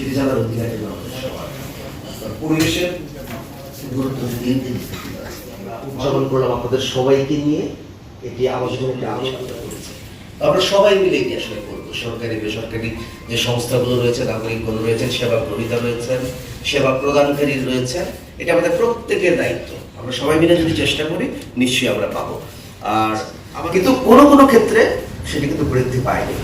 এটি জানার অধিকার কিন্তু আমাদের সবার পরিবেশের গুরুত্ব দিন দিন উদযাপন করলাম আপনাদের সবাইকে নিয়ে। এটি একটি আলোচনা করেছি। আমরা সবাই মিলে এটি আসলে করব। সরকারি, বেসরকারি যে সংস্থাগুলো রয়েছে, নাগরিকগণ রয়েছেন সেবা গ্রহীতা রয়েছেন সেবা প্রদানকারী রয়েছেন, এটা আমাদের প্রত্যেকের দায়িত্ব। আমরা সবাই মিলে যদি চেষ্টা করি, নিশ্চয়ই আমরা পাবো। আর কিন্তু কোনো কোনো ক্ষেত্রে সেটি কিন্তু বৃদ্ধি পায়নি।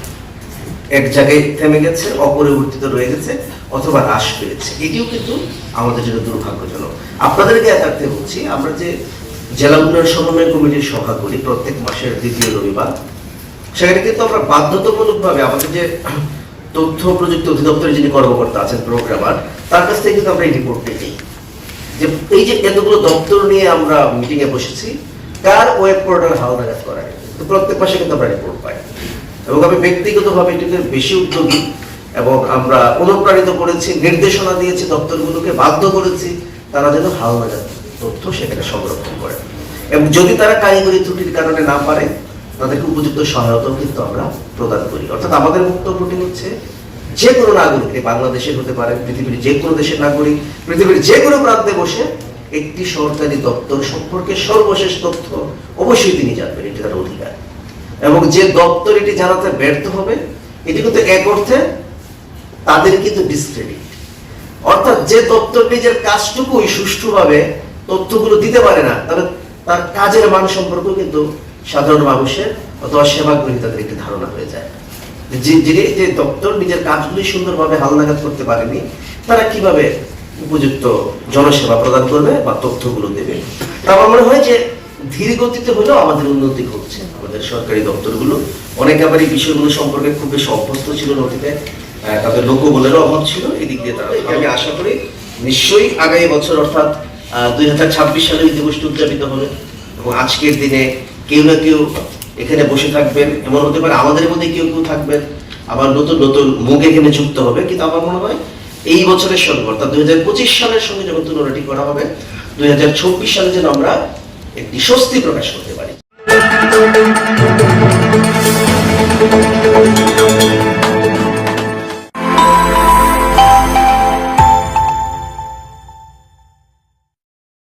এক জায়গায় থেমে গেছে, অপরিবর্তিত রয়ে গেছে, অথবা হ্রাস পেয়েছে। এটিও কিন্তু আমাদের জন্য দুর্ভাগ্যজনক। আপনাদেরকে একার্থে বলছি, আমরা যে জেলা উন্নয়ন সমন্বয় কমিটির সভা করি প্রত্যেক মাসের দ্বিতীয় রবিবার, সেখানে কিন্তু আমরা বাধ্যতামূলকভাবে আমাদের যে তথ্য প্রযুক্তি অধিদপ্তরের যিনি কর্মকর্তা আছেন প্রোগ্রামার তার কাছ থেকে কিন্তু আমরা এই রিপোর্টটি নিই যে এই যে এতগুলো দপ্তর নিয়ে আমরা মিটিংয়ে বসেছি কার ওয়েব পোর্টাল হালনাগাদ করা প্রত্যেক মাসে কিন্তু আমরা রিপোর্ট পাই। এবং আমি ব্যক্তিগতভাবে এটিতে বেশি উদ্যোগী এবং আমরা অনুপ্রাণিত করেছি, নির্দেশনা দিয়েছি দপ্তরগুলোকে, বাধ্য করেছি তারা যেন হালনাগাদ তথ্য সেখানে সংরক্ষণ করে। এবং যদি তারা কারিগরি ত্রুটির কারণে না পারে, তাদেরকে উপযুক্ত সহায়তাও কিন্তু আমরা প্রদান করি। অর্থাৎ আমাদের বক্তব্যটি হচ্ছে যে কোনো নাগরিক এ বাংলাদেশের হতে পারে, পৃথিবীর যে কোনো দেশের নাগরিক, পৃথিবীর যে কোনো প্রান্তে বসে একটি সরকারি দপ্তর সম্পর্কে সর্বশেষ তথ্য অবশ্যই তিনি জানবেন, এটি তার অধিকার। এবং যে দপ্তর এটি জানাতে ব্যর্থ হবে, এটি কিন্তু এক অর্থে তাদের কিন্তু ডিসক্রেডিট অর্থাৎ যে দপ্তর নিজের কাজটুকুই সুষ্ঠুভাবে তথ্যগুলো দিতে পারে না, তাহলে তার কাজের মান সম্পর্কেও কিন্তু সাধারণ মানুষের অথবা সেবা গ্রহীতাদের একটি ধারণা হয়ে যায়। যে যিনি যে দপ্তর নিজের কাজগুলি সুন্দরভাবে হালনাগাদ করতে পারেনি, তারা কীভাবে উপযুক্ত জনসেবা প্রদান করবে বা তথ্যগুলো দেবে? তা আমার মনে হয় যে ধীর গতিতে হলেও আমাদের উন্নতি ঘটছে। আমাদের সরকারি দপ্তরগুলো অনেকে আবার এই বিষয়গুলো সম্পর্কে খুব বেশি অভ্যস্ত ছিল আহ, তাদের লোকবলেরও অভাব ছিল। এই দিক দিয়ে তারা আমি আশা করি নিশ্চয়ই আগামী বছর অর্থাৎ দুই হাজার ছাব্বিশ সালে এই দিবসটি উদযাপিত হবে। এবং আজকের দিনে কেউ না কেউ এখানে বসে থাকবেন। এমন হতে পারে আমাদের মধ্যে কেউ কেউ থাকবেন। আবার নতুন নতুন মুখ এখানে যুক্ত হবে। কিন্তু আমার মনে হয় এই বছরের সঙ্গে অর্থাৎ দুই হাজার পঁচিশ সালের সঙ্গে যখন তুলনাটি করা হবে দুই হাজার চব্বিশ সালে যেন আমরা স্বস্তি প্রকাশ করতে পারি।